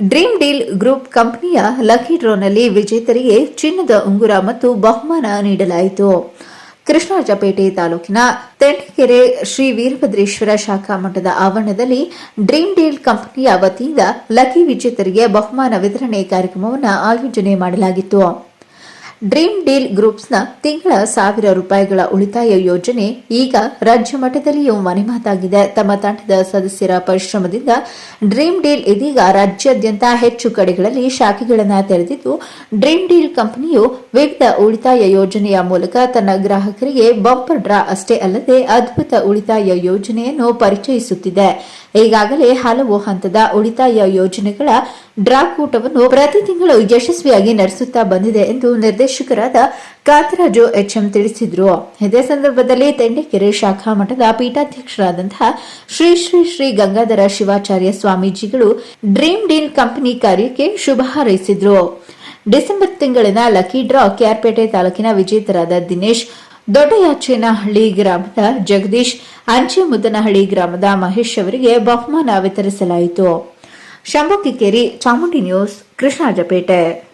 Dream deal group ಕಂಪನಿಯ lucky ಡ್ರೋನಲ್ಲಿ ವಿಜೇತರಿಗೆ ಚಿನ್ನದ ಉಂಗುರ ಮತ್ತು ಬಹುಮಾನ ನೀಡಲಾಯಿತು. ಕೃಷ್ಣರಾಜಪೇಟೆ ತಾಲೂಕಿನ ತೆಂಟಕೆರೆ ಶ್ರೀ ವೀರಭದ್ರೇಶ್ವರ ಶಾಖಾ ಮಠದ ಆವರಣದಲ್ಲಿ ಡ್ರೀಮ್ ಡೀಲ್ ಕಂಪನಿಯ ವತಿಯಿಂದ ಲಕ್ಕಿ ವಿಜೇತರಿಗೆ ಬಹುಮಾನ ವಿತರಣೆ ಕಾರ್ಯಕ್ರಮವನ್ನು ಆಯೋಜನೆ ಮಾಡಲಾಗಿತ್ತು. ಡ್ರೀಮ್ ಡೀಲ್ ಗ್ರೂಪ್ಸ್ನ ತಿಂಗಳ ಸಾವಿರ ರೂಪಾಯಿಗಳ ಉಳಿತಾಯ ಯೋಜನೆ ಈಗ ರಾಜ್ಯ ಮಟ್ಟದಲ್ಲಿಯೂ ಮನೆಮಾತಾಗಿದೆ. ತಮ್ಮ ತಂಡದ ಸದಸ್ಯರ ಪರಿಶ್ರಮದಿಂದ ಡ್ರೀಮ್ ಡೀಲ್ ಇದೀಗ ರಾಜ್ಯಾದ್ಯಂತ ಹೆಚ್ಚು ಕಡೆಗಳಲ್ಲಿ ಶಾಖೆಗಳನ್ನು ತೆರೆದಿದ್ದು, ಡ್ರೀಮ್ ಡೀಲ್ ಕಂಪನಿಯು ವಿವಿಧ ಉಳಿತಾಯ ಯೋಜನೆಯ ಮೂಲಕ ತನ್ನ ಗ್ರಾಹಕರಿಗೆ ಬಂಪರ್ ಡ್ರಾ ಅಷ್ಟೇ ಅಲ್ಲದೆ ಅದ್ಭುತ ಉಳಿತಾಯ ಯೋಜನೆಯನ್ನು ಪರಿಚಯಿಸುತ್ತಿದೆ. ಈಗಾಗಲೇ ಹಲವು ಹಂತದ ಉಳಿತಾಯ ಯೋಜನೆಗಳ ಡ್ರಾ ಕೂಟವನ್ನು ಪ್ರತಿ ತಿಂಗಳು ಯಶಸ್ವಿಯಾಗಿ ನಡೆಸುತ್ತಾ ಬಂದಿದೆ ಎಂದು ನಿರ್ದೇಶಕರಾದ ಕಾಂತರಾಜು ಎಚ್ಎಂ ತಿಳಿಸಿದ್ರು. ಇದೇ ಸಂದರ್ಭದಲ್ಲಿ ತೆಂಡೆಕೆರೆ ಶಾಖಾ ಮಠದ ಪೀಠಾಧ್ಯಕ್ಷರಾದಂತಹ ಶ್ರೀ ಶ್ರೀ ಶ್ರೀ ಗಂಗಾಧರ ಶಿವಾಚಾರ್ಯ ಸ್ವಾಮೀಜಿಗಳು ಡ್ರೀಮ್ ಡೀಲ್ ಕಂಪನಿ ಕಾರ್ಯಕ್ಕೆ ಶುಭ ಹಾರೈಸಿದ್ರು. ಡಿಸೆಂಬರ್ ತಿಂಗಳಿನ ಲಕ್ಕಿ ಡ್ರಾ ಕೆಆರ್ಪೇಟೆ ತಾಲೂಕಿನ ವಿಜೇತರಾದ ದಿನೇಶ್, ದೊಡ್ಡಯಾಚೇನಹಳ್ಳಿ ಗ್ರಾಮದ ಜಗದೀಶ್ ಅಂಚೆ ಮುದ್ದನಹಳ್ಳಿ ಗ್ರಾಮದ ಮಹೇಶ್ ಅವರಿಗೆ ಬಹುಮಾನ ವಿತರಿಸಲಾಯಿತು. ಶಂಭು ಚಾಮುಂಡಿ ನ್ಯೂಸ್, ಕೃಷ್ಣಾಜಪೇಟೆ.